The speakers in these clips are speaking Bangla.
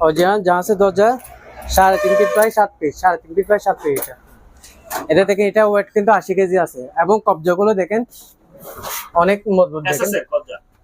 অরিজিনাল জাহাজের দরজা সাড়ে তিন ফিট বাই সাত ফিট সাড়ে তিন ফিট বাই সাত ফিট এটা। এটা দেখেন এটা ওয়েট কিন্তু আশি কেজি আছে। এবং কবজাগুলো দেখেন অনেক মজবুত দেখেন।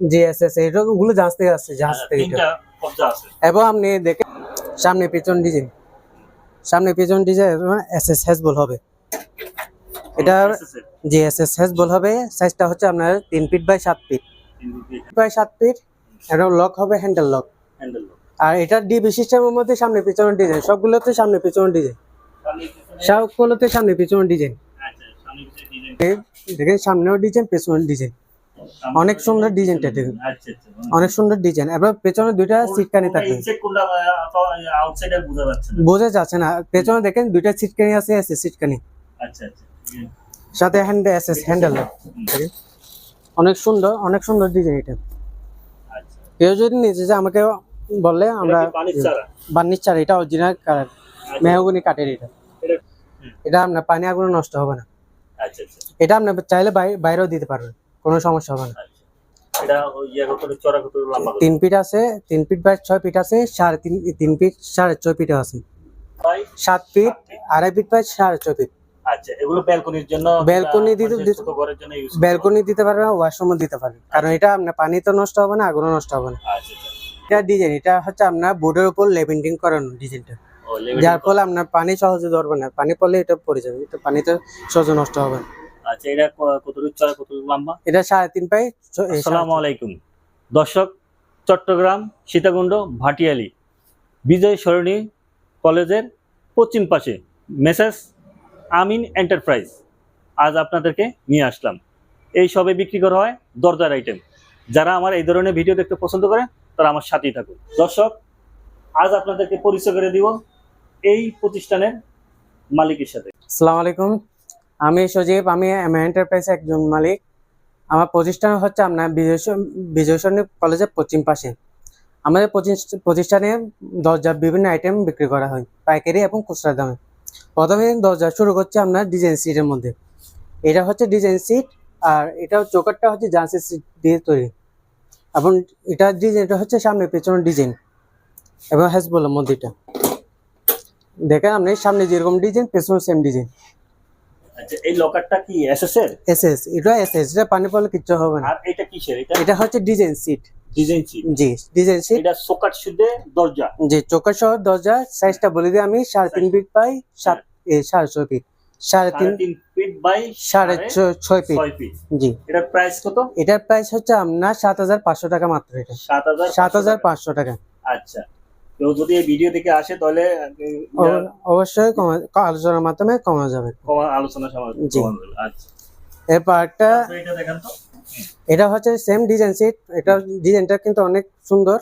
জি এস এস এটা ওগুলো জাহাজ থেকে আসছে জাহাজ হ্যাঁ, থেকে এবং আপনি দেখেন সামনে পিছন ডিজাইন। সামনে পিছন ডিজাইন এস এস হেসবল হবে। এটা জি এস এস হেসবল হবে সাইজটা হচ্ছে আপনার তিন ফিট বাই সাত ফিট বাই সাত ফিট এটা লক হবে হ্যান্ডেল লক হ্যান্ডেল আর এটা ডি সিস্টেমের মধ্যে সামনে পিছনের ডিজাইন সবগুলোতে সামনে পিছনের ডিজাইন সবগুলোতে সামনে পিছনের ডিজাইন আচ্ছা পিছনে ডিজাইন দেখেন সামনেও ডিজাইন পেছনের ডিজাইন অনেক সুন্দর ডিজাইনটা দেখুন। আচ্ছা আচ্ছা অনেক সুন্দর ডিজাইন এবার পেছনে দুইটা সিটকানি আউটসাইডে বোঝা যাচ্ছে না। পেছনে দেখেন দুইটা সিটকানি আছে এসে সিটকানি সাথে হ্যান্ড এসএস হ্যান্ডেল অনেক সুন্দর অনেক সুন্দর ডিজাইন এটা। কেউ যদি নিচে যে আমাকে বললে আমরা কি চারা? এটা অরিজিনাল কালার মেহগুনি কাঠের এটা। এটা আপনার পানি আগুনে নষ্ট হবে না। আচ্ছা আচ্ছা। এটা আপনি চাইলে বাই- বাইরেও দিতে পারবেন কোনো সমস্যা হবে না। আচ্ছা। ইয়ে তিন ফিট আছে তিন ফিট বাই ছয় ফিট আছে সাড়ে তিন তিন ফিট সাড়ে ছয় ফিটও আছে। সাত ফিট আড়াই ফিট বাই সাড়ে ছয় ফিট। আচ্ছা ব্যালকনি দিতে- পারবেন ওয়াশরুমও দিতে পারবেন কারণ এটা আপনার পানি তো নষ্ট হবে না আগুনও নষ্ট হবে না। এটা ডিজাইন এটা হচ্ছে আপনার বোর্ডের উপর লেভেন্ডিং করানো ডিজাইনটা যার ফলে আপনার পানি সহজে ধরবে না পানি পড়লে এটা পড়ে যাবে এটা পানিতে সহজে নষ্ট হবে না। আচ্ছা এটা কত চড়া কত লম্বা? এটা সাড়ে তিন পাই আসসালামু আলাইকুম। দর্শক চট্টগ্রাম সীতাকুণ্ড ভাটিয়ালি বিজয় সরণী কলেজের পশ্চিম পাশে মেসেস আমিন এন্টারপ্রাইজ। আজ আপনাদেরকে নিয়ে আসলাম। এই সবে বিক্রি করা হয় দরজার আইটেম যারা আমার এই ধরনের ভিডিও দেখতে পছন্দ করে তারা আমার সাথেই থাকুন দর্শক, আজ আপনাদেরকে পরিচয় করে দিব এই প্রতিষ্ঠানের মালিকের সাথে। আসসালামু আলাইকুম। আমি সজীব, আমি এন্টারপ্রাইজ একজন মালিক। আমার প্রতিষ্ঠান হচ্ছে আপনার বিজয় কলেজের পশ্চিম পাশে। আমাদের প্রতিষ্ঠানে দরজার বিভিন্ন আইটেম বিক্রি করা হয়, পাইকারি এবং খুচরা দামে। প্রথমে দরজা শুরু করছে আপনার ডিজাইন সিটের মধ্যে। এটা হচ্ছে ডিজাইন সিট আর এটা চোকারটা হচ্ছে জান্সি সিট দিয়ে তৈরি। এবং এটা ডিজাইনটা হচ্ছে সামনে পেছনের ডিজাইন এবং হ্যাসবলের মধ্যে এটা দেখেন আপনি সামনে যেরকম ডিজাইন পেছনে সেম ডিজাইন আচ্ছা এই লকারটা কি এসএস এর? এসএস এটা এসএস এটা পানি পড়লে কিচ্ছু হবে না। আর এটা কিসের? এটা এটা হচ্ছে ডিজাইন সিট ডিজাইন সিট জি ডিজাইন সিট এটা দরজা? জি সহ দরজা সাইজটা বলে দিই আমি সাড়ে তিন ফিট বাই সাত এ, সাড়ে ছয় ফিট সাড়ে তিন ফিট বাই সাড়ে ছয় ফিট জি। এটার প্রাইস কত? এটার প্রাইস হচ্ছে আপনার সাত হাজার পাঁচশো টাকা মাত্র এটা। সাত হাজার সাত হাজার পাঁচশো টাকা। আচ্ছা। কেউ যদি এই ভিডিও দেখে আসে তাহলে অবশ্যই আলোচনার মাধ্যমে যাবে। আলোচনা জি। আচ্ছা। এরপর একটা এটা দেখেন তো। এটা হচ্ছে সেম ডিজাইন সিট এটা ডিজাইনটা কিন্তু অনেক সুন্দর।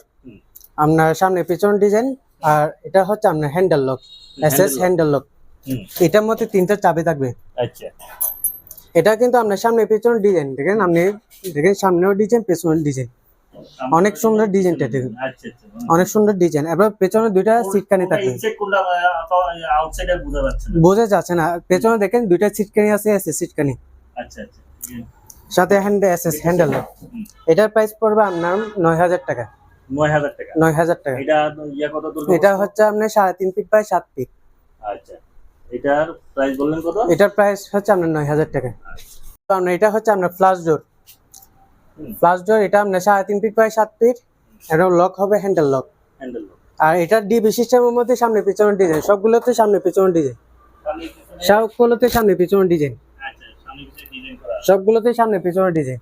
আপনার সামনে পিছন ডিজাইন আর এটা হচ্ছে আপনার handle lock Handle lock। Handle lock এটার মধ্যে তিনটা চাবি থাকবে। আচ্ছা। এটা কিন্তু আপনার সামনে পিছন ডিজাইন দেখেন আপনি দেখেন সামনেও ডিজাইন পেছনের ডিজাইন অনেক সুন্দর ডিজাইনটা দেখুন। আচ্ছা আচ্ছা অনেক সুন্দর ডিজাইন এবার পেছনে দুইটা সিটকানি আউটসাইডে বোঝা যাচ্ছে না। বোঝা যাচ্ছে না। পেছনে দেখেন দুইটা সিটকানি আছে সিটকানি। আচ্ছা আচ্ছা সাথে হ্যান্ড এসএস হ্যান্ডেল। এটার প্রাইস পড়বে আপনার নয় হাজার টাকা। নয় হাজার টাকা। নয় হাজার টাকা। এটা ইয়া কত দূর এটা হচ্ছে আপনার সাড়ে তিন ফিট বাই সাত ফিট আচ্ছা। এটার প্রাইস বললেন কত? এটার প্রাইস হচ্ছে আপনার নয় হাজার টাকা। তো আপনার এটা হচ্ছে আপনার ফ্লাশ ডোর। ফ্লাশ ডোর এটা আপনার সাড়ে তিন ফিট বাই সাত ফিট এটা লক হবে হ্যান্ডেল লক হ্যান্ডেল আর এটা ডিবি সিস্টেমের মধ্যে সামনে পিছনের ডিজাইন সবগুলোতে সামনে পিছনের ডিজাইন সবগুলোতে সামনে পিছনের ডিজাইন আচ্ছা সামনে পিছনে ডিজাইন সবগুলোতে সামনে পিছনের ডিজাইন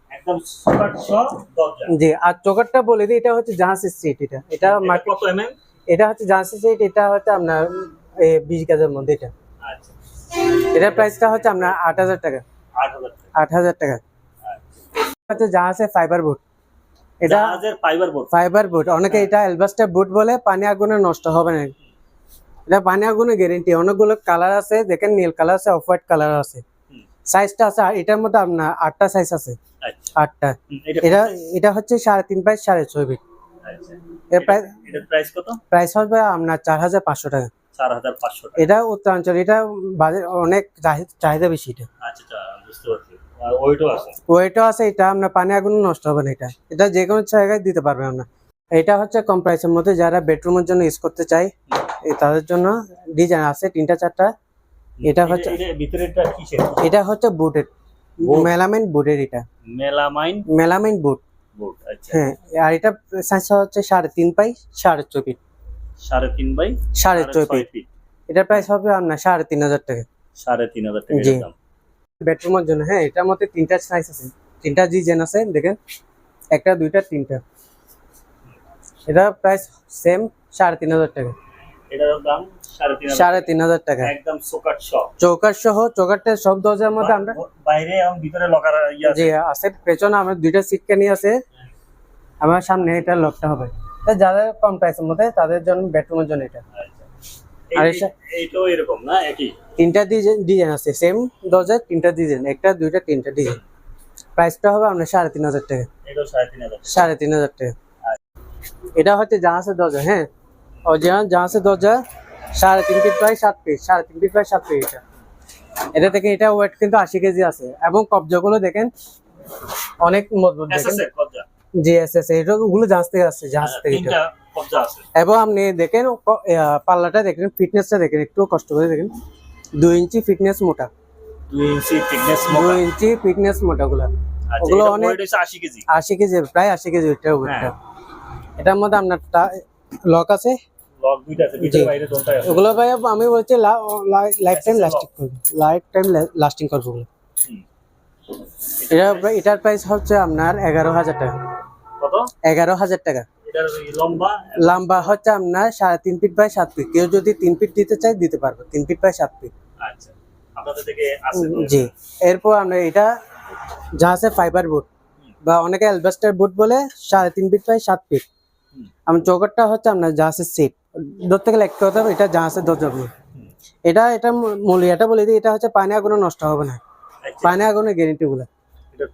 জি আর চোকারটা বলে দিই এটা হচ্ছে জাহাজ স্ট্রিট এটা। এটা এটা কত এমএম এটা হচ্ছে জাহাজ স্ট্রিট এটা হচ্ছে আপনার এই বিশ গাজের মধ্যে এটা। আচ্ছা। এটার প্রাইসটা হচ্ছে আপনার আট হাজার টাকা। আট হাজার টাকা। হচ্ছে ফাইবার বোর্ড এটা জাহাজের ফাইবার বোর্ড ফাইবার বোর্ড অনেকে এটা এলবাস্টার বোর্ড বলে পানি আগুনে নষ্ট হবে না। এটা পানি আগুনে গ্যারেন্টি অনেকগুলো কালার আছে দেখেন নীল কালার আছে অফ হোয়াইট কালার আছে। সাইজটা আছে আর এটার মধ্যে আপনার আটটা সাইজ আছে। আচ্ছা। আটটা। এটা এটা এটা হচ্ছে সাড়ে তিন বাই সাড়ে ছয় ফিট আচ্ছা। এর প্রাইস প্রাইস কত? প্রাইস হবে আপনার চার হাজার পাঁচশো টাকা। চার হাজার পাঁচশো এটা উত্তরাঞ্চল এটা বাজার অনেক চাহি- চাহিদা বেশি এটা। আচ্ছা আচ্ছা বুঝতে পারছি। আর আছে? ওয়েটও আছে এটা আপনার পানি আগুন নষ্ট হবে না এটা। এটা যে কোনো জায়গায় দিতে পারবে আপনার। এটা হচ্ছে কম প্রাইসের মধ্যে যারা বেডরুমের জন্য ইউজ করতে চায় তাদের জন্য ডিজাইন আছে তিনটা চারটা। এটা হচ্ছে- এটা ভিতরেটা কিসের? এটা হচ্ছে বুটের? মেলামাইন বুটের এটা। মেলামাইন? মেলামাইন বুট। বোর্ড আচ্ছা। হ্যাঁ আর এটা সাইজ হচ্ছে সাড়ে তিন পাই সাড়ে ফিট। সাড়ে তিন বাই সাড়ে ছয় ছয় ফিট ফিট এটার প্রাইস হবে আপনার সাড়ে তিন হাজার টাকা। সাড়ে তিন হাজার টাকা দাম বেডরুমের জন্য হ্যাঁ এটার মধ্যে তিনটা সাইজ আছে। তিনটা ডিজাইন আছে দেখেন। একটা দুইটা তিনটা। এটা প্রাইস সেম সাড়ে তিন হাজার টাকা। সাড়ে তিন হাজার টাকা। একদম সহ। চৌকাট সহ চৌকাটের সব দরজার মধ্যে আমরা বাইরে এবং ভিতরে লকার ইয়ে আছে। পেছনে আমরা দুইটা সিট কেনি আছে। আমার সামনে এটা লকটা হবে। যাদের কম প্রাইসের মধ্যে তাদের জন্য বেডরুমের জন্য এটা। আচ্ছা। আর এটা- এইটাও এরকম না? একই? তিনটা ডিজাইন আছে। সেম দরজার তিনটা ডিজাইন একটা দুইটা তিনটা ডিজাইন প্রাইসটা হবে আপনার সাড়ে তিন হাজার টাকা। সাড়ে তিন হাজার টাকা। টাকা। এটা হচ্ছে জাহাজের দরজা হ্যাঁ? অরিজিনাল জাহাজের দরজা সাড়ে তিন ফিট বাই সাত ফিট সাড়ে তিন ফিট বাই সাত ফিট এটা। এটা থেকে এটা ওয়েট কিন্তু আশি কেজি আছে। এবং কবজাগুলো দেখেন অনেক মজবুত দেখেন। জি এস এস এটা ওগুলো জাহাজ থেকে আসছে জাহাজ হ্যাঁ, থেকে এবং আপনি দেখেন পাল্লাটা দেখেন ফিটনেসটা দেখেন একটু কষ্ট করে দেখেন। দুই ইঞ্চি ফিটনেস মোটা। দুই ইঞ্চি thickness দুই ইঞ্চি ফিটনেস মোটা গুলা আচ্ছা, ওগুলো অনেক- weight হচ্ছে 80 কেজি। আশি কেজি প্রায় আশি কেজি হ্যাঁ। এটার মধ্যে আপনার লক আছে? ওগুলো ভাই আমি বলছি লাইফ টাইম লাস্টিং করবে। লাইফ টাইম লাস্টিং করবে। এটা এটার প্রাইস হচ্ছে আপনার এগারো হাজার টাকা। কত? এগারো হাজার টাকা। লম্বা? হচ্ছে আপনার সাড়ে তিন ফিট বাই সাত ফিট। কেউ যদি তিন ফিট দিতে চায় দিতে পারবে। তিন ফিট বাই সাত ফিট। আচ্ছা। থেকে জি। এরপর আমরা এটা ফাইবার বা অনেকে অ্যালবাস্টার বলে সাড়ে তিন ফিট বাই সাত ফিট। হুম। আমার চৌকাটটা হচ্ছে আপনার সিট ধরতে গেলে একটা কথা এটা দরজা। এটা এটা বলে দিই এটা হচ্ছে পানি আগুনে নষ্ট হবে না। আচ্ছা, পানি আগুনের গ্যারেন্টি গুলো।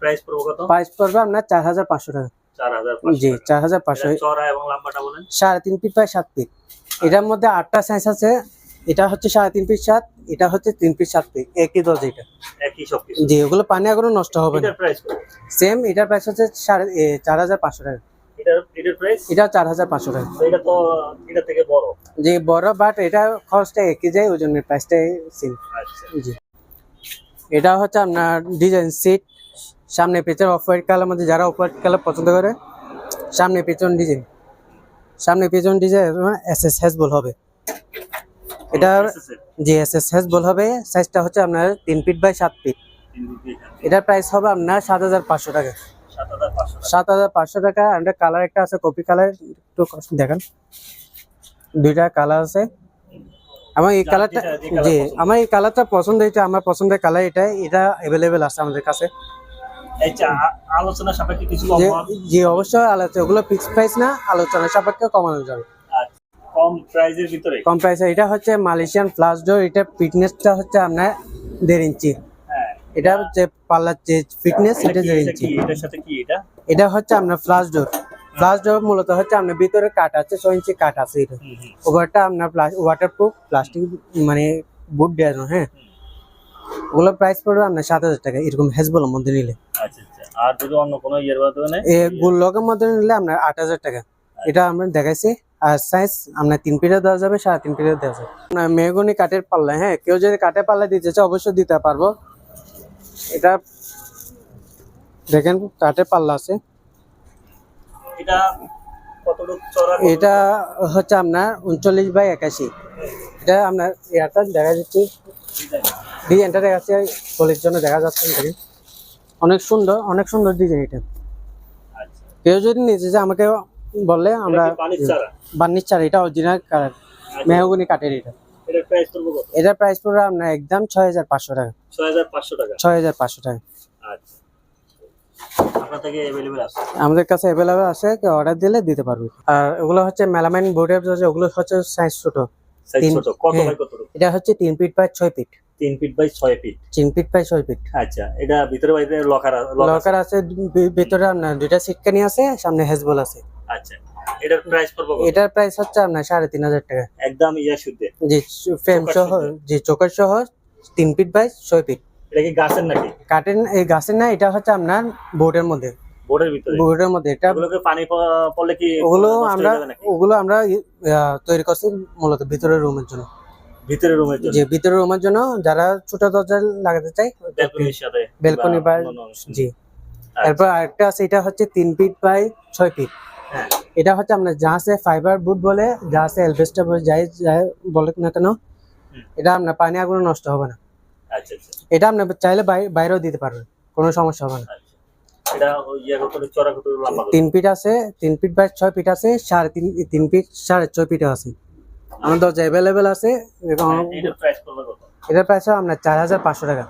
প্রাইস পড়বে প্রাইস পড়বে আপনার চার হাজার পাঁচশো টাকা। জি চার হাজার পাঁচশো। সাড়ে তিন ফিট বাই সাত ফিট। এটার মধ্যে আটটা সাইজ আছে। এটা হচ্ছে সাড়ে তিন ফিট সাত এটা হচ্ছে তিন ফিট সাত ফিট। একই দরজা এটা। জি ওগুলো পানি নষ্ট হবে না। সেম এটার প্রাইস হচ্ছে সাড়ে চার হাজার পাঁচশো টাকা। এটা চার হাজার পাঁচশো টাকা। বড়। বাট এটা খরচটা একই যায় ওই জন্য সেম আচ্ছা। জি। এটা হচ্ছে আপনার ডিজাইন সিট সামনে পেছনে অফ হোয়াইট কালার মধ্যে যারা অফ হোয়াইট কালার পছন্দ করে সামনে পেছন ডিজাইন সামনে পেছন ডিজাইন এস এস হেসবল হবে। এটা জি এস এস হেসবল হবে। সাইজটা হচ্ছে আপনার তিন ফিট বাই সাত ফিট এটার প্রাইস হবে আপনার সাত হাজার পাঁচশো টাকা। সাত হাজার পাঁচশো টাকা। একটা কালার একটা আছে কপি কালার একটু দেখান। দুইটা কালার আছে। আমার এই কালারটা জি আমার এই কালারটা পছন্দ হয়েছে আমার পছন্দের কালার এটা এটা অ্যাভেলেবেল আছে আমাদের কাছে। আলোচনা সাপেক্ষে কিছু যে জি অবশ্যই আলোচনা ওগুলো ফিক্স প্রাইস না আলোচনা সাপেক্ষে কমানো যাবে। কম প্রাইজের ভিতরে? কম প্রাইসে এটা হচ্ছে মালয়েশিয়ান ফ্লাশ ডোর এটা ফিটনেসটা হচ্ছে আপনার দেড় ইঞ্চি। হ্যাঁ। এটা হচ্ছে পাল্লার যে ফিটনেস এটা দেড় ইঞ্চি। এটার সাথে কি এটা? এটা হচ্ছে আপনার ফ্লাশ ডোর ফ্লাশ ডোর মূলত হচ্ছে আপনার ভিতরে কাঠ আছে ছয় ইঞ্চি কাঠ আছে এটা। ওভারটা আপনার ওয়াটারপ্রুফ প্লাস্টিক মানে বুট দেওয়া হ্যাঁ। ওগুলো প্রাইস পড়বে আপনার সাত হাজার টাকা এরকম হেজবলের মধ্যে নিলে। আচ্ছা আচ্ছা। আর যদি অন্য কোনো ইয়ের মাধ্যমে নেয়? গুল্লকের মধ্যে নিলে আপনার আট হাজার টাকা। এটা আমরা দেখাইছি। আর সাইজ আপনার তিন পিরিয়ড দেওয়া যাবে সাড়ে তিন পিরিয়ড দেওয়া যাবে। আপনার মেহগনি কাঠের পাল্লা হ্যাঁ কেউ যদি কাঠের পাল্লা দিতে চায় অবশ্যই দিতে পারব। এটা দেখেন কাঠের পাল্লা আছে। এটা এটা হচ্ছে আপনার উনচল্লিশ বাই একাশি। এটা আপনার ইয়ারটা দেখা যাচ্ছে। ডিজাইনটা দেখা যাচ্ছে কলের জন্য দেখা যাচ্ছে। অনেক সুন্দর অনেক সুন্দর ডিজাইন এটা। আচ্ছা কেউ যদি নিতে যে আমাকে বললে আমরা পানির চারা? এটা অরিজিনাল কালার মেহগুনি কাঠের এটা। এটার প্রাইস পড়বে আপনার একদম ছয় হাজার পাঁচশো টাকা। ছয় হাজার পাঁচশো টাকা? ছয় হাজার পাঁচশো টাকা। আচ্ছা। আমাদের কাছে অ্যাভেলেবেল আছে অর্ডার দিলে দিতে পারবে। আর ওগুলো হচ্ছে মেলামাইন বোর্ডের ওগুলো হচ্ছে সাইজ ছোট। ছোট। কত হ্যাঁ। বাই কত এটা হচ্ছে তিন ফিট বাই ছয় ফিট। তিন ফিট বাই ছয় ফিট। তিন ফিট বাই ছয় ফিট। আচ্ছা এটা ভিতরে বাইরে লকার লকার আছে? ভিতরে আপনার দুইটা সিটকানি আছে সামনে হেজবল আছে। আচ্ছা এটার প্রাইস পড়বে এটার প্রাইস হচ্ছে আপনার সাড়ে তিন হাজার টাকা। একদম ইয়া শুদ্ধে জি ফ্রেম সহ। জি চোকার সহ তিন ফিট বাই ছয় ফিট। এটা কি গাছের নাকি? কাটেন এই গাছের না এটা হচ্ছে আপনার বোর্ডের মধ্যে। বোর্ডের ভিতরে? বোর্ডের মধ্যে এটা এগুলোকে পানি পড়লে কি ওগুলো আমরা ওগুলো আমরা তৈরি করছি মূলত ভিতরের রুমের জন্য। ভিতরে রুমের জন্য? যে ভিতরের রুমের জন্য যারা ছোট দরজা লাগাতে চাই ব্যালকনির সাথে ব্যালকনি বা জি। আচ্ছা। তারপর আরেকটা আছে এটা হচ্ছে তিন ফিট বাই ছয় ফিট। হ্যাঁ। এটা হচ্ছে আমরা যা আছে ফাইবার বুট বলে যা আছে এলভেস্টার বলে যাই যাই বলে না কেন এটা আপনার পানি আগুন নষ্ট হবে না। আচ্ছা আচ্ছা। এটা আপনি চাইলে বাইরেও দিতে পারবেন কোনো সমস্যা হবে না। আচ্ছা। এটা ইয়ে চড়া কত লম্বা তিন ফিট আছে তিন ফিট বাই ছয় ফিট আছে সাড়ে তিন তিন ফিট সাড়ে ছয় ফিটও আছে। আমার দরজা অ্যাভেলেবেল আছে হ্যাঁ, এটার প্রাইস আপনার চার হাজার পাঁচশো টাকা।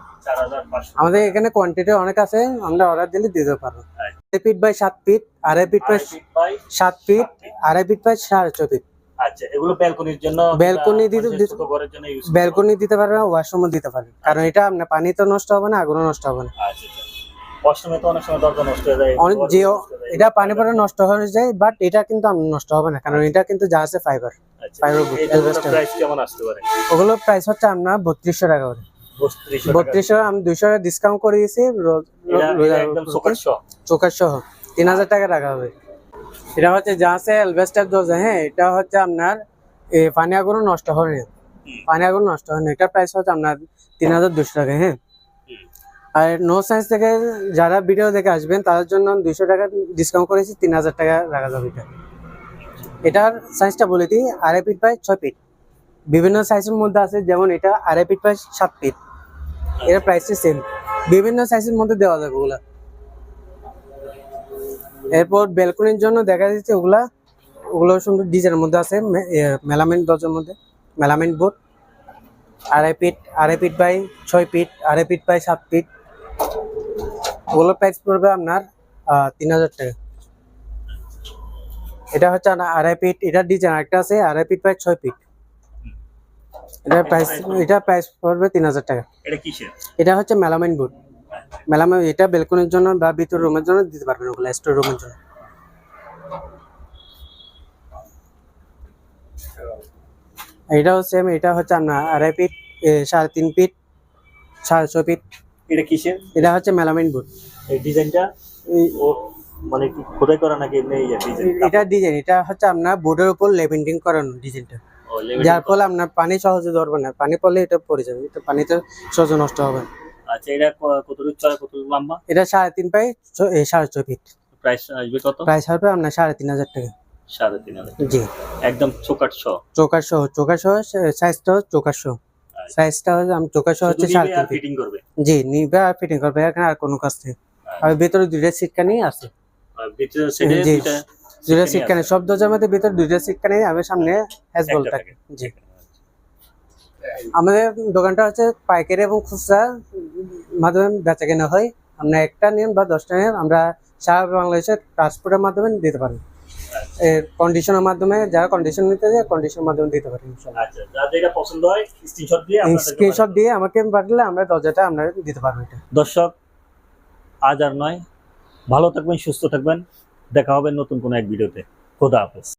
আমাদের এখানে কোয়ান্টিটি অনেক আছে আমরা অর্ডার দিলে দিতে পারব। আচ্ছা। আড়াই ফিট বাই সাত ফিট আড়াই ফিট বাই সাত ফিট আড়াই ফিট বাই সাড়ে ছয় ফিট। আচ্ছা এগুলো ব্যালকনির জন্য Balcony দিতে- ঘরের জন্য ইউজ ব্যালকনি দিতে পারবেন ওয়াশরুমও দিতে পারবেন। কারণ এটা আপনার পানি তো নষ্ট হবে না আগুনও নষ্ট হবে না। আচ্ছা। আচ্ছা ওয়াশরুমে তো অনেক সময় দরজা নষ্ট হয়ে যায় অনেক যে হয়ে। এটা পানি পরে নষ্ট হয়ে যায় বাট এটা কিন্তু নষ্ট হবে না কারণ এটা কিন্তু যা আছে ফাইবার আচ্ছা। প্রাইস কেমন আসতে পারে ওগুলো প্রাইস হচ্ছে আপনার বত্রিশশো টাকা করে বত্রিশশো আমি দুইশো টাকা ডিসকাউন্ট করে দিয়েছি চোখের সহ তিন হাজার টাকা রাখা হবে এটা হচ্ছে যা আছে অ্যালভেস্টার দরজা হ্যাঁ এটা হচ্ছে আপনার এ, পানি আগুনও নষ্ট না হুম। পানি আগুন নষ্ট হয় না এটার প্রাইস হচ্ছে আপনার তিন হাজার দুশো টাকা হ্যাঁ। আর নো সায়েন্স থেকে যারা ভিডিও দেখে আসবেন, তাদের জন্য দুইশো টাকা ডিসকাউন্ট করেছি, তিন হাজার টাকা রাখা যাবে এটা। এটার সাইজটা বলে দিই, আড়াই ফিট বাই ছয় ফিট বিভিন্ন সাইজের মধ্যে আছে, যেমন এটা আড়াই ফিট বাই সাত ফিট এর প্রাইসটা সেম বিভিন্ন সাইজের মধ্যে দেওয়া যাবে ওগুলা। এরপর ব্যালকনির জন্য দেখা যাচ্ছে ওগুলা, ওগুলো সুন্দর ডিজাইনের মধ্যে আছে মেলামেন্ট দরজার মধ্যে, মেলামেন বোর্ড আড়াই ফিট আড়াই ফিট বাই ছয় ফিট আড়াই ফিট বাই সাত ফিট ওগুলোর প্রাইস পড়বে আপনার তিন হাজার টাকা। এটা হচ্ছে আড়াই ফিট এটার ডিজাইন একটা আছে আড়াই ফিট বাই ছয় ফিট এটার প্রাইস এটা প্রাইস পড়বে তিন হাজার টাকা। এটা কিসের? এটা হচ্ছে মেলামাইন বোর্ড মেলামাইন এটা বেলকনির জন্য বা ভিতর রুমের জন্য দিতে পারবেন ওগুলো স্টোর রুমের জন্য। এটাও সেম এটা হচ্ছে আপনার আড়াই ফিট সাড়ে তিন ফিট সাড়ে ছয় ফিট এটা কিসের? এটা হচ্ছে মেলামাইন বোর্ড। এই ডিজাইনটা? ও মানে কি খোদাই করা নাকি এমনি এটা ডিজাইন এটা হচ্ছে আপনার বোর্ডের উপর লেভেন্টিং করানো ডিজাইনটা। যার ফলে আপনার পানি সহজে ধরবে না পানি পড়লে এটা পড়ে যাবে এটা পানিতে সহজে নষ্ট হবে আচ্ছা এটা কতটুকু চড়া কতটুকু লম্বা? এটা সাড়ে তিন এ, সাড়ে ছয় ফিট। প্রাইস আসবে কত? প্রাইস হবে আপনার সাড়ে তিন হাজার টাকা। সাড়ে তিন হাজার জি। একদম চোকাট ছ চোকার সহ চোকার সহ সাইজটা চোকার সহ। সাইজটা হচ্ছে আমি চোকার সহ হচ্ছে সাড়ে ফিট করবে। জি নিবে আর ফিটিং করবে এখানে আর কোনো কাজ নেই। আর ভিতরে দুইটা সিটকানি আছে। আর ভিতরে জি। দুইটা সিটকানি সব দরজার মধ্যে ভিতরে দুইটা সিটকানি আমি সামনে হ্যাজবল থাকে। জি। আমাদের দোকানটা হচ্ছে পাইকারি এবং খুচরা মাধ্যমে বেচা কেনা হয়। আমরা একটা নিন বা দশটা নিন আমরা সারা বাংলাদেশের ট্রান্সপোর্টের মাধ্যমে দিতে পারি। কন্ডিশনের মাধ্যমে যারা কন্ডিশন নিতে যায় কন্ডিশনের মাধ্যমে দিতে পারি আচ্ছা পছন্দ হয় স্ক্রিনশট দিয়ে স্ক্রিনশট দিয়ে আমাকে পাঠালে আমরা দরজাটা আমরা দিতে পারব এটা। দর্শক আজ আর নয়। ভালো থাকবেন সুস্থ থাকবেন। দেখা হবে নতুন কোনো এক ভিডিওতে। খোদা হাফেজ।